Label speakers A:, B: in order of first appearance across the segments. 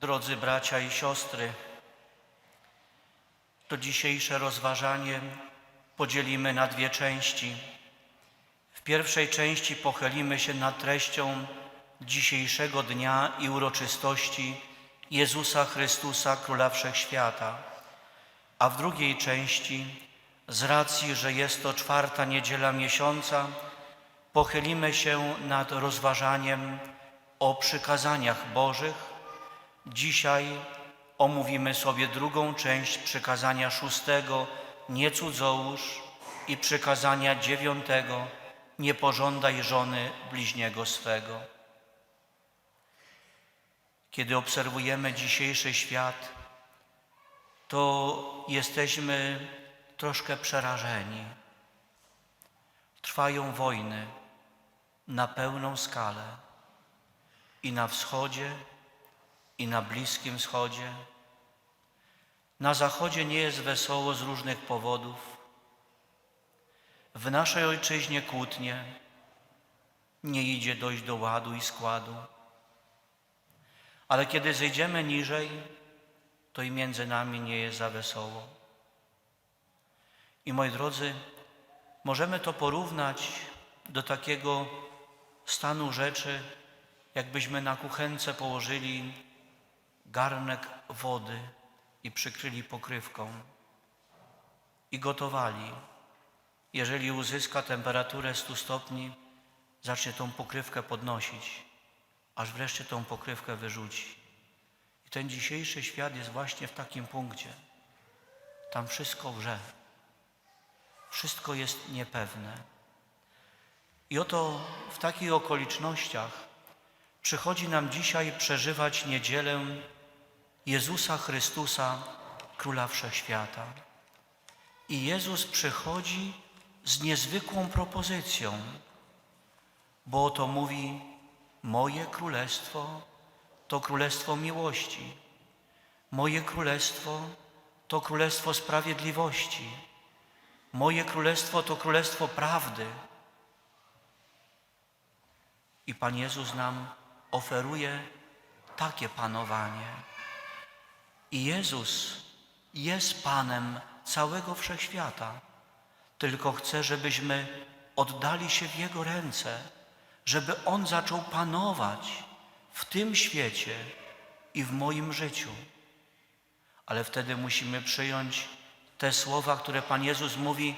A: Drodzy bracia i siostry, to dzisiejsze rozważanie podzielimy na dwie części. W pierwszej części pochylimy się nad treścią dzisiejszego dnia i uroczystości Jezusa Chrystusa, Króla Wszechświata, a w drugiej części, z racji, że jest to czwarta niedziela miesiąca, pochylimy się nad rozważaniem o przykazaniach Bożych. Dzisiaj omówimy sobie drugą część przykazania szóstego, nie cudzołóż, i przykazania dziewiątego, nie pożądaj żony bliźniego swego. Kiedy obserwujemy dzisiejszy świat, to jesteśmy troszkę przerażeni. Trwają wojny na pełną skalę i na wschodzie, i na Bliskim Wschodzie. Na Zachodzie nie jest wesoło z różnych powodów. W naszej ojczyźnie kłótnie nie idzie dojść do ładu i składu. Ale kiedy zejdziemy niżej, to i między nami nie jest za wesoło. I moi drodzy, możemy to porównać do takiego stanu rzeczy, jakbyśmy na kuchence położyli garnek wody i przykryli pokrywką i gotowali. Jeżeli uzyska temperaturę 100 stopni, zacznie tą pokrywkę podnosić, aż wreszcie tą pokrywkę wyrzuci. I ten dzisiejszy świat jest właśnie w takim punkcie. Tam wszystko wrze. Wszystko jest niepewne. I oto w takich okolicznościach przychodzi nam dzisiaj przeżywać niedzielę Jezusa Chrystusa, Króla Wszechświata. I Jezus przychodzi z niezwykłą propozycją, bo oto mówi: Moje królestwo to królestwo miłości, moje królestwo to królestwo sprawiedliwości, moje królestwo to królestwo prawdy. I Pan Jezus nam oferuje takie panowanie. I Jezus jest Panem całego wszechświata, tylko chce, żebyśmy oddali się w Jego ręce, żeby On zaczął panować w tym świecie i w moim życiu. Ale wtedy musimy przyjąć te słowa, które Pan Jezus mówi: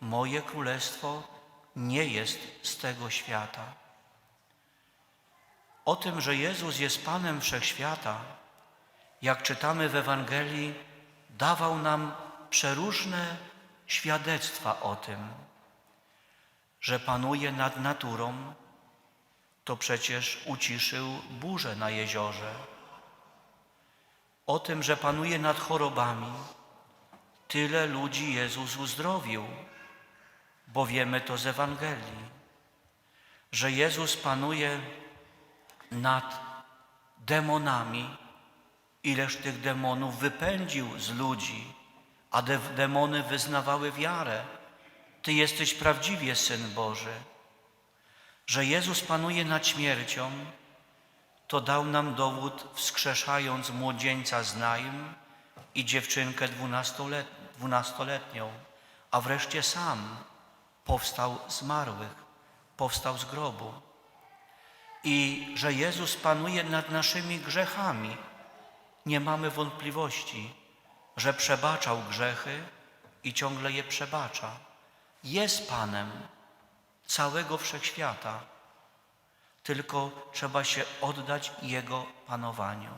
A: Moje królestwo nie jest z tego świata. O tym, że Jezus jest Panem wszechświata, jak czytamy w Ewangelii, dawał nam przeróżne świadectwa o tym, że panuje nad naturą, to przecież uciszył burzę na jeziorze. O tym, że panuje nad chorobami, tyle ludzi Jezus uzdrowił, bo wiemy to z Ewangelii, że Jezus panuje nad demonami, ileż tych demonów wypędził z ludzi, a de demony wyznawały wiarę. Ty jesteś prawdziwie Syn Boży. Że Jezus panuje nad śmiercią, to dał nam dowód wskrzeszając młodzieńca z Naim i dziewczynkę dwunastolet dwunastoletnią, a wreszcie sam powstał z zmarłych, powstał z grobu. I że Jezus panuje nad naszymi grzechami, nie mamy wątpliwości, że przebaczał grzechy i ciągle je przebacza. Jest Panem całego wszechświata, tylko trzeba się oddać Jego panowaniu.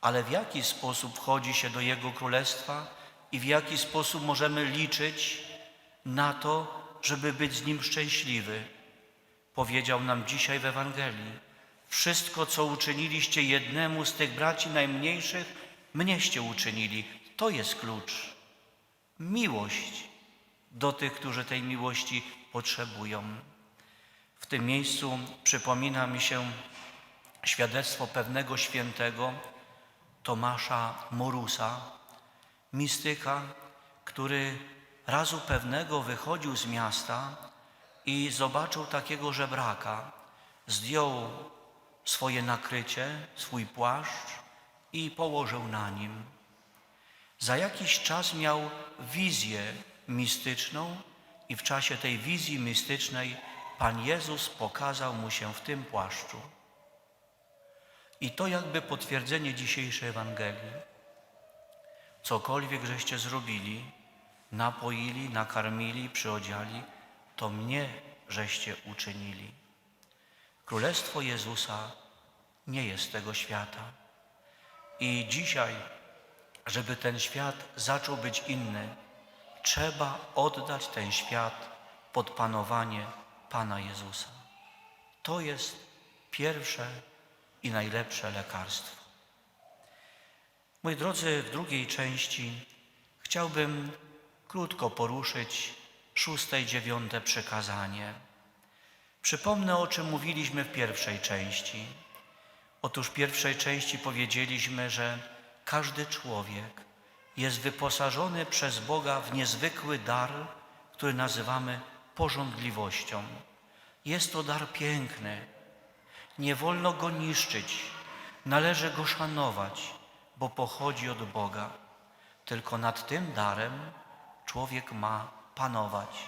A: Ale w jaki sposób wchodzi się do Jego Królestwa i w jaki sposób możemy liczyć na to, żeby być z Nim szczęśliwy? Powiedział nam dzisiaj w Ewangelii. Wszystko, co uczyniliście jednemu z tych braci najmniejszych, mnieście uczynili. To jest klucz. Miłość do tych, którzy tej miłości potrzebują. W tym miejscu przypomina mi się świadectwo pewnego świętego Tomasza Morusa, mistyka, który razu pewnego wychodził z miasta i zobaczył takiego żebraka. Zdjął swoje nakrycie, swój płaszcz i położył na nim. Za jakiś czas miał wizję mistyczną i w czasie tej wizji mistycznej Pan Jezus pokazał mu się w tym płaszczu. I to jakby potwierdzenie dzisiejszej Ewangelii. Cokolwiek żeście zrobili, napoili, nakarmili, przyodziali, to mnie żeście uczynili. Królestwo Jezusa nie jest tego świata. I dzisiaj, żeby ten świat zaczął być inny, trzeba oddać ten świat pod panowanie Pana Jezusa. To jest pierwsze i najlepsze lekarstwo. Moi drodzy, w drugiej części chciałbym krótko poruszyć szóste i dziewiąte przekazanie. Przypomnę, o czym mówiliśmy w pierwszej części. Otóż w pierwszej części powiedzieliśmy, że każdy człowiek jest wyposażony przez Boga w niezwykły dar, który nazywamy pożądliwością. Jest to dar piękny. Nie wolno go niszczyć, należy go szanować, bo pochodzi od Boga. Tylko nad tym darem człowiek ma panować.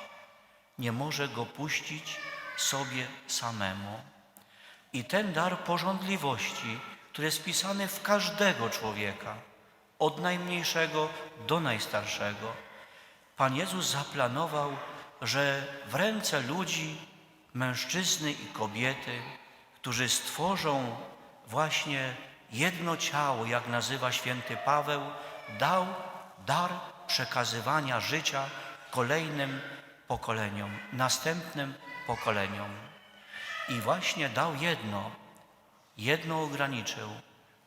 A: Nie może go puścić sobie samemu. I ten dar porządliwości, który jest pisany w każdego człowieka, od najmniejszego do najstarszego, Pan Jezus zaplanował, że w ręce ludzi, mężczyzny i kobiety, którzy stworzą właśnie jedno ciało, jak nazywa święty Paweł, dał dar przekazywania życia kolejnym pokoleniom, następnym pokoleniom. I właśnie dał jedno, jedno ograniczył,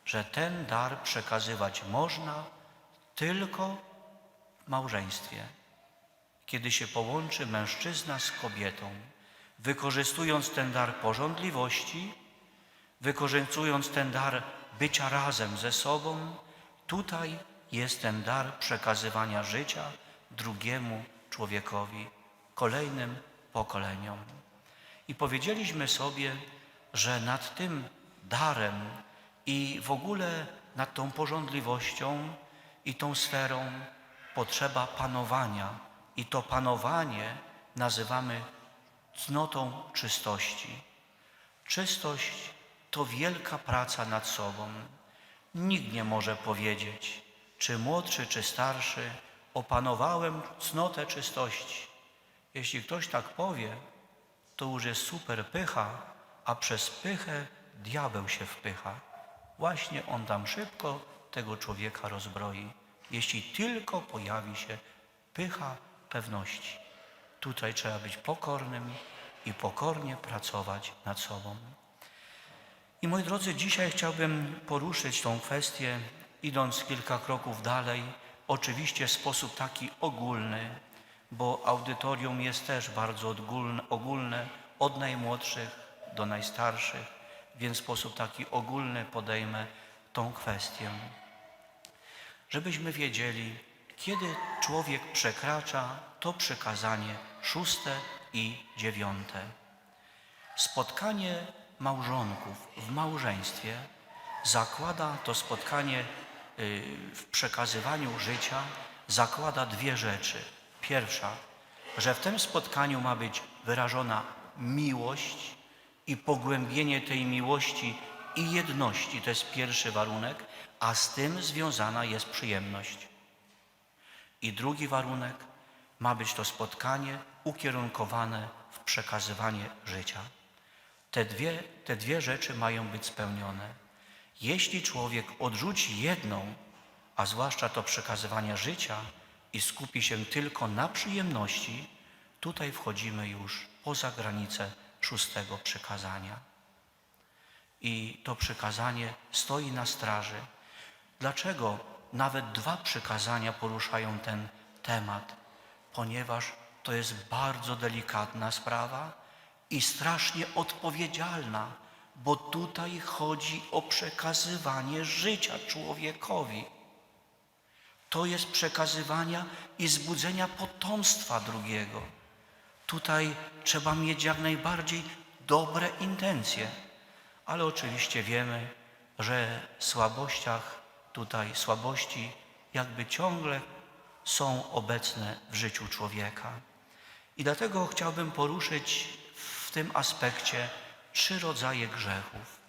A: że ten dar przekazywać można tylko w małżeństwie, kiedy się połączy mężczyzna z kobietą, wykorzystując ten dar porządliwości, wykorzystując ten dar bycia razem ze sobą, tutaj jest ten dar przekazywania życia drugiemu człowiekowi, kolejnym pokoleniom. I powiedzieliśmy sobie, że nad tym darem i w ogóle nad tą porządliwością i tą sferą potrzeba panowania. I to panowanie nazywamy cnotą czystości. Czystość to wielka praca nad sobą. Nikt nie może powiedzieć, czy młodszy, czy starszy, opanowałem cnotę czystości. Jeśli ktoś tak powie, to już jest super pycha, a przez pychę diabeł się wpycha. Właśnie on tam szybko tego człowieka rozbroi, jeśli tylko pojawi się pycha pewności. Tutaj trzeba być pokornym i pokornie pracować nad sobą. I moi drodzy, dzisiaj chciałbym poruszyć tą kwestię, idąc kilka kroków dalej, oczywiście w sposób taki ogólny, bo audytorium jest też bardzo ogólne, od najmłodszych do najstarszych, więc w sposób taki ogólny podejmę tą kwestię. Żebyśmy wiedzieli, kiedy człowiek przekracza to przekazanie szóste i dziewiąte. Spotkanie małżonków w małżeństwie zakłada to spotkanie y, w przekazywaniu życia, zakłada dwie rzeczy. Pierwsza, że w tym spotkaniu ma być wyrażona miłość i pogłębienie tej miłości i jedności, to jest pierwszy warunek, a z tym związana jest przyjemność. I drugi warunek, ma być to spotkanie ukierunkowane w przekazywanie życia. Te dwie, te dwie rzeczy mają być spełnione. Jeśli człowiek odrzuci jedną, a zwłaszcza to przekazywanie życia i skupi się tylko na przyjemności, tutaj wchodzimy już poza granicę szóstego przykazania. I to przykazanie stoi na straży. Dlaczego nawet dwa przykazania poruszają ten temat? Ponieważ to jest bardzo delikatna sprawa i strasznie odpowiedzialna, bo tutaj chodzi o przekazywanie życia człowiekowi. To jest przekazywania i zbudzenia potomstwa drugiego. Tutaj trzeba mieć jak najbardziej dobre intencje, ale oczywiście wiemy, że w słabościach tutaj słabości jakby ciągle są obecne w życiu człowieka. I dlatego chciałbym poruszyć w tym aspekcie trzy rodzaje grzechów.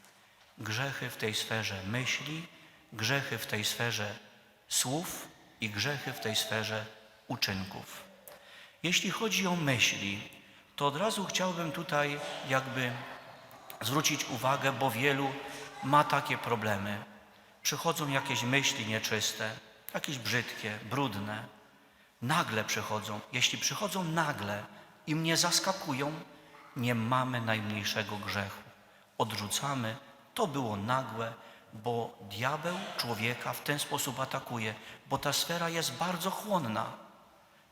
A: Grzechy w tej sferze myśli, grzechy w tej sferze słów i grzechy w tej sferze uczynków. Jeśli chodzi o myśli, to od razu chciałbym tutaj jakby zwrócić uwagę, bo wielu ma takie problemy. Przychodzą jakieś myśli nieczyste, jakieś brzydkie, brudne. Nagle przychodzą. Jeśli przychodzą nagle i mnie zaskakują, nie mamy najmniejszego grzechu. Odrzucamy, to było nagłe, bo diabeł człowieka w ten sposób atakuje, bo ta sfera jest bardzo chłonna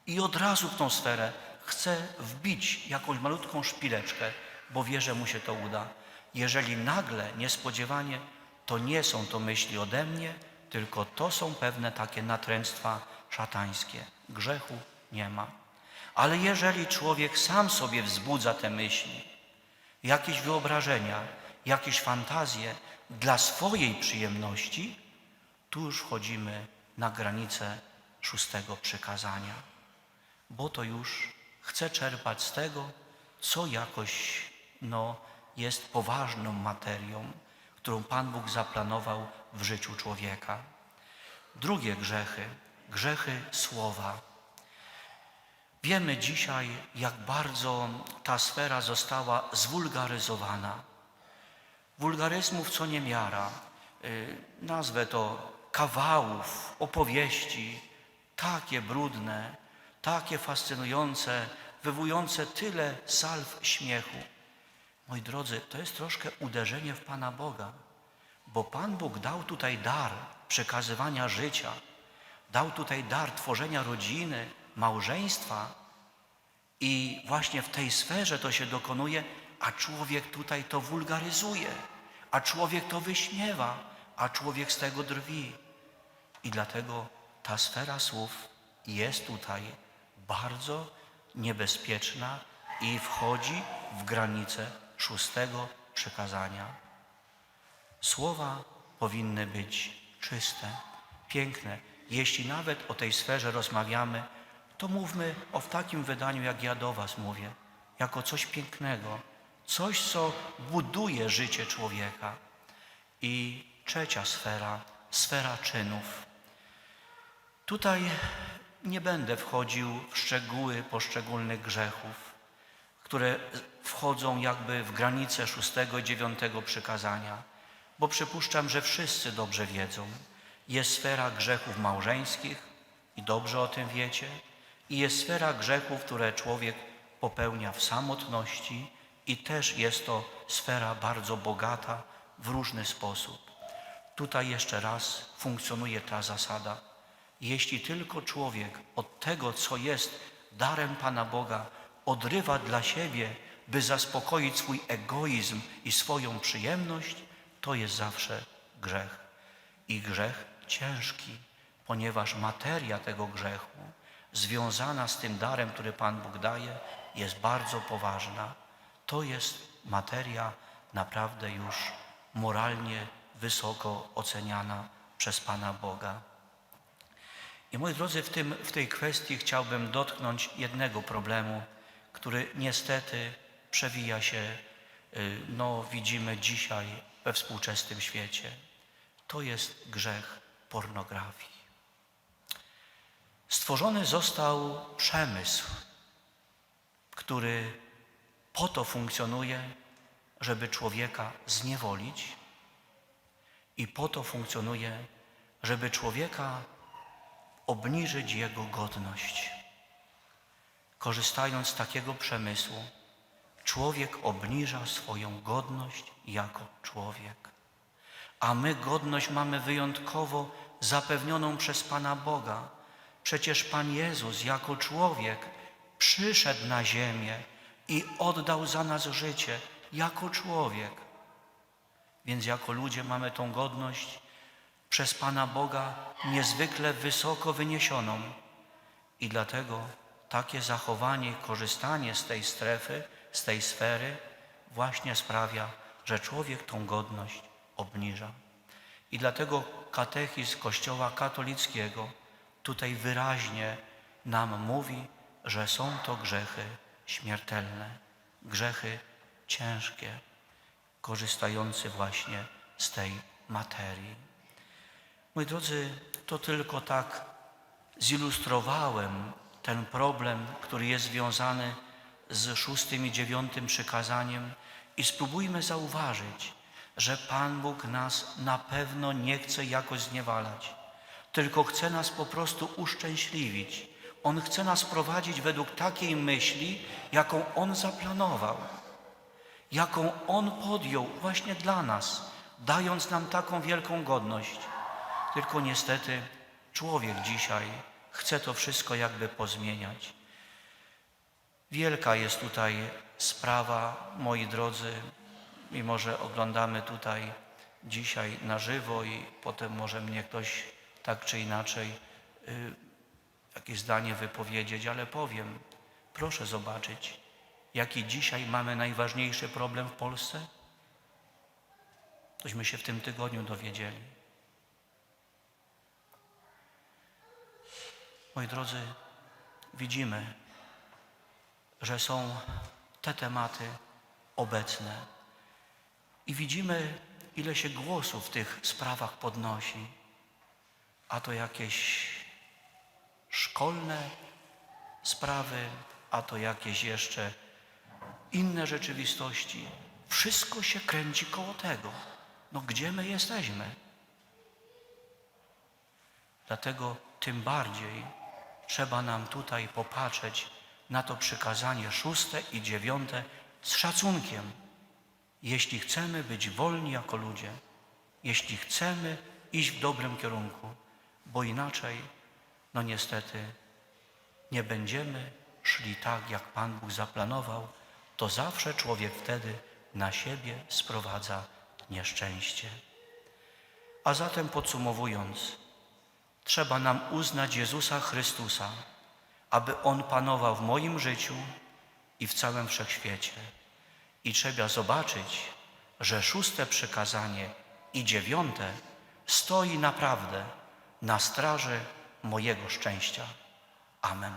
A: i od razu w tą sferę chce wbić jakąś malutką szpileczkę, bo wie, że mu się to uda. Jeżeli nagle, niespodziewanie, to nie są to myśli ode mnie, tylko to są pewne takie natręctwa szatańskie. Grzechu nie ma. Ale jeżeli człowiek sam sobie wzbudza te myśli, jakieś wyobrażenia, jakieś fantazje dla swojej przyjemności, tu już wchodzimy na granicę szóstego przykazania, bo to już chce czerpać z tego, co jakoś no, jest poważną materią, którą Pan Bóg zaplanował w życiu człowieka. Drugie grzechy, grzechy słowa. Wiemy dzisiaj, jak bardzo ta sfera została zwulgaryzowana. Wulgaryzmów co niemiara. Y, Nazwę to kawałów, opowieści, takie brudne, takie fascynujące, wywołujące tyle salw śmiechu. Moi drodzy, to jest troszkę uderzenie w Pana Boga, bo Pan Bóg dał tutaj dar przekazywania życia, dał tutaj dar tworzenia rodziny, małżeństwa i właśnie w tej sferze to się dokonuje, a człowiek tutaj to wulgaryzuje, a człowiek to wyśmiewa, a człowiek z tego drwi. I dlatego ta sfera słów jest tutaj bardzo niebezpieczna i wchodzi w granice szóstego przekazania. Słowa powinny być czyste, piękne. Jeśli nawet o tej sferze rozmawiamy, to mówmy o w takim wydaniu, jak ja do Was mówię, jako coś pięknego, coś, co buduje życie człowieka. I trzecia sfera, sfera czynów. Tutaj nie będę wchodził w szczegóły poszczególnych grzechów, które wchodzą jakby w granice szóstego i dziewiątego przykazania, bo przypuszczam, że wszyscy dobrze wiedzą. Jest sfera grzechów małżeńskich i dobrze o tym wiecie, i jest sfera grzechów, które człowiek popełnia w samotności i też jest to sfera bardzo bogata w różny sposób. Tutaj jeszcze raz funkcjonuje ta zasada. Jeśli tylko człowiek od tego, co jest darem Pana Boga, odrywa dla siebie, by zaspokoić swój egoizm i swoją przyjemność, to jest zawsze grzech. I grzech ciężki, ponieważ materia tego grzechu, związana z tym darem, który Pan Bóg daje, jest bardzo poważna. To jest materia naprawdę już moralnie wysoko oceniana przez Pana Boga. I moi drodzy, w, tym, w tej kwestii chciałbym dotknąć jednego problemu, który niestety przewija się, y, no widzimy dzisiaj we współczesnym świecie. To jest grzech pornografii. Stworzony został przemysł, który po to funkcjonuje, żeby człowieka zniewolić i po to funkcjonuje, żeby człowieka obniżyć jego godność. Korzystając z takiego przemysłu, człowiek obniża swoją godność jako człowiek. A my godność mamy wyjątkowo zapewnioną przez Pana Boga. Przecież Pan Jezus jako człowiek przyszedł na ziemię i oddał za nas życie jako człowiek. Więc jako ludzie mamy tą godność przez Pana Boga niezwykle wysoko wyniesioną. I dlatego takie zachowanie, korzystanie z tej strefy, z tej sfery właśnie sprawia, że człowiek tą godność obniża. I dlatego katechizm Kościoła katolickiego tutaj wyraźnie nam mówi, że są to grzechy śmiertelne, grzechy ciężkie, korzystające właśnie z tej materii. Moi drodzy, to tylko tak zilustrowałem ten problem, który jest związany z szóstym i dziewiątym przykazaniem i spróbujmy zauważyć, że Pan Bóg nas na pewno nie chce jakoś zniewalać, tylko chce nas po prostu uszczęśliwić. On chce nas prowadzić według takiej myśli, jaką On zaplanował, jaką On podjął właśnie dla nas, dając nam taką wielką godność. Tylko niestety człowiek dzisiaj chce to wszystko jakby pozmieniać. Wielka jest tutaj sprawa, moi drodzy, mimo że oglądamy tutaj dzisiaj na żywo i potem może mnie ktoś tak czy inaczej y, jakieś zdanie wypowiedzieć, ale powiem, proszę zobaczyć, jaki dzisiaj mamy najważniejszy problem w Polsce? Tośmy się w tym tygodniu dowiedzieli. Moi drodzy, widzimy, że są te tematy obecne i widzimy, ile się głosów w tych sprawach podnosi, a to jakieś szkolne sprawy, a to jakieś jeszcze inne rzeczywistości. Wszystko się kręci koło tego. No gdzie my jesteśmy? Dlatego tym bardziej trzeba nam tutaj popatrzeć na to przykazanie szóste i dziewiąte z szacunkiem. Jeśli chcemy być wolni jako ludzie, jeśli chcemy iść w dobrym kierunku, bo inaczej, no niestety, nie będziemy szli tak, jak Pan Bóg zaplanował, to zawsze człowiek wtedy na siebie sprowadza nieszczęście. A zatem podsumowując, trzeba nam uznać Jezusa Chrystusa, aby On panował w moim życiu i w całym wszechświecie. I trzeba zobaczyć, że szóste przykazanie i dziewiąte stoi naprawdę na straży mojego szczęścia. Amen.